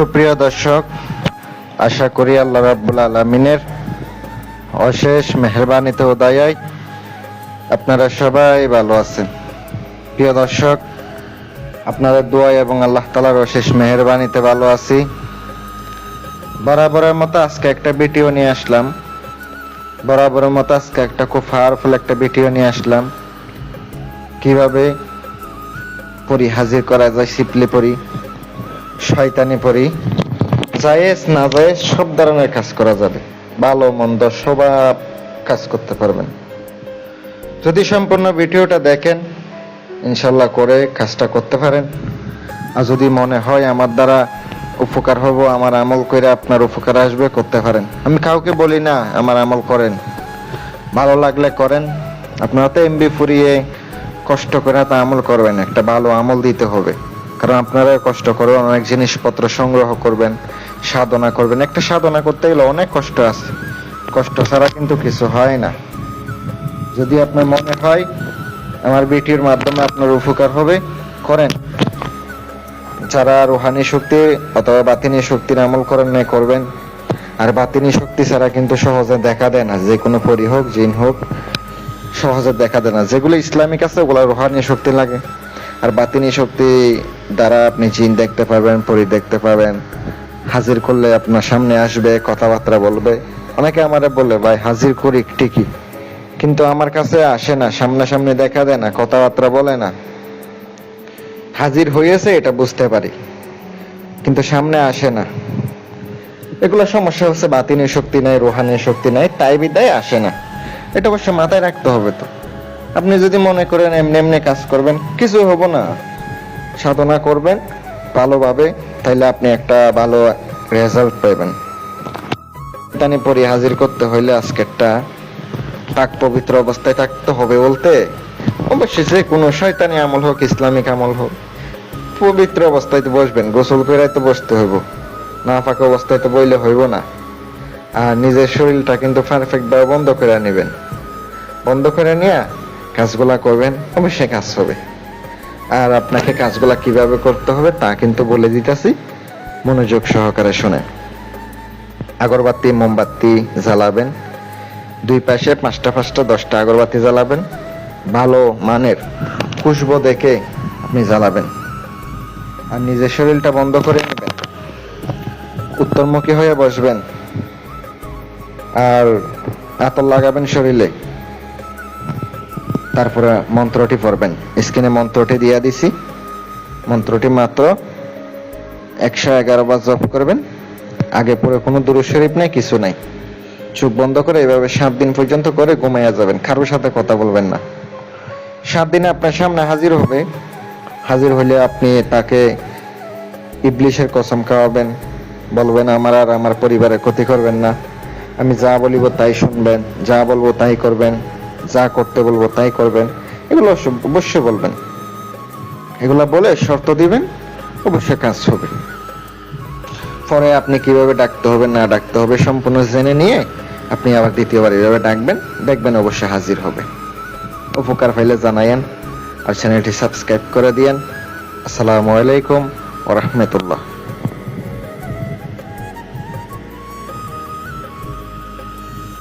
সুপ্রিয় দর্শক, আশা করি আল্লাহ রাব্বুল আলমিনের অশেষ মেহরবানিতে উদয়ায় আপনারা সবাই ভালো আছেন। প্রিয় দর্শক, আপনাদের দোয়াই এবং আল্লাহ তালার অশেষ মেহরবানিতে ভালো আছি। বরাবরের মতো আজকে একটা ভিডিও নিয়ে আসলাম। বরাবরের মতো আজকে একটা খুব পাওয়ারফুল একটা ভিডিও নিয়ে আসলাম। কীভাবে পরি হাজির করা যায় সিপলি পরি। শয়তানি পরি। জায়েজ, না জায়েজ, সব ধরনের কাজ করা যাবে। ভালো, মন্দ সব কাজ করতে পারবেন। যদি সম্পূর্ণ ভিডিওটা দেখেন, ইনশাল্লাহ করে কাজটা করতে পারেন। আর যদি মনে হয় আমার দ্বারা উপকার হব, আমার আমল করে আপনার উপকার আসবে, করতে পারেন। আমি কাউকে বলি না, আমার আমল করেন। ভালো লাগলে করেন। আপনারা তো এমবি ফুরিয়ে কষ্ট করে তা আমল করবেন, একটা ভালো আমল দিতে হবে। কারণ আপনারা কষ্ট করবেন অনেক জিনিসপত্র সংগ্রহ করবেন, সাধনা করবেন। একটা সাধনা করতে গেলে অনেক কষ্ট আছে। কষ্ট ছাড়া কিন্তু কিছু হয় না। যদি আপনার মনে হয় আমার বিটির মাধ্যমে আপনার উপকার হবে, করেন। যারা রুহানি শক্তি অথবা বাতিনি শক্তির আমল করেন, না করবেন। আর বাতিনি শক্তি ছাড়া কিন্তু সহজে দেখা দেয় না। যে কোনো পরি হোক, জিন হোক, সহজে দেখা দেয় না। যেগুলো ইসলামিক আছে, ওগুলো রুহানি শক্তি লাগে। আর বাতিনি শক্তি দ্বারা আপনি জিন দেখতে পারবেন, পরি দেখতে পাবেন হাজির করলে আপনার সামনে আসবে, কথাবার্তা বলবে। অনেকে আমারে বলে, ভাই, হাজির করি ঠিকই। কিন্তু আমার কাছে আসে না, সামনাসামনি দেখা দেয় না, কথাবার্তা বলে না। হাজির হয়েছে, এটা বুঝতে পারি। কিন্তু সামনে আসে না। এগুলো সমস্যা হচ্ছে বাতিনের শক্তি নাই রোহানের শক্তি নাই, তাই বিদায় আসে না। এটা অবশ্য মাথায় রাখতে হবে তো। আপনি যদি মনে করেন এমনি এমনি কাজ করবেন, কিছু হব না। সাধনা করবেন ভালোভাবে, তাইলে আপনি একটা ভালো রেজাল্ট পাবেন তানি পরি হাজির করতে হইলে আজকেরটা পাক পবিত্র অবস্থায় থাকতে হবে বলতে, অবশ্যই যে কোনো শয়তানি আমল হোক, ইসলামিক আমল হোক, পবিত্র অবস্থায় তো বসবেন, গোসল করে তো বসতে হইব। না ফাঁকা অবস্থায় তো বইলে হইব না। আর নিজের শরীরটা কিন্তু পারফেক্ট ভাবে বন্ধ করে নেবেন। বন্ধ করে নিয়ে কাজগুলা করবেন, অবশ্যই কাজ হবে। আর আপনাকে কাজগুলা কীভাবে করতে হবে তা কিন্তু বলে দিতেছি। মনোযোগ সহকারে শুনে আগরবাতি, মোমবাতি জ্বালাবেন। দুই পাশে পাঁচটা পাঁচটা, দশটা আগরবাতি জ্বালাবেন। ভালো মানের খুশবো দেখে আপনি জ্বালাবেন। আর নিজের শরীরটা বন্ধ করে নেবেন। উত্তরমুখী হয়ে বসবেন। আর আতর লাগাবেন শরীরে। তারপরে মন্ত্রটি পড়বেন। স্ক্রিনে মন্ত্রটি দিয়ে দিছি। মন্ত্রটি মাত্র একশো এগারো বার জপ করবেন। আগে পরে কোনো দুরু শরীফ নাই, কিছু নাই। চোখ বন্ধ করে এভাবে সাত দিন পর্যন্ত করে ঘুমাইয়া যাবেন। কারোর সাথে কথা বলবেন না। সাত দিনে আপনার সামনে হাজির হবে। হাজির হলে আপনি তাকে ইবলিশের কসম খাওয়াবেন। বলবেন, আমার আর আমার পরিবারের ক্ষতি করবেন না। আমি যা বলিব তাই শুনবেন, যা বলব তাই করবেন। যা করতে বলব তাই করবেন। এগুলো অবশ্যই বলবেন। এগুলো বলে শর্ত দিবেন, অবশ্যই কাজ হবে। পরে আপনি কীভাবে ডাকতে হবে, না ডাকতে হবে সম্পূর্ণ জেনে নিয়ে আপনি আবার দ্বিতীয়বার এভাবে ডাকবেন, দেখবেন অবশ্যই হাজির হবে। উপকার পাইলে জানাইয়েন আর চ্যানেলটি সাবস্ক্রাইব করে দিয়েন। আসসালামু আলাইকুম ওরহমতুল্লাহ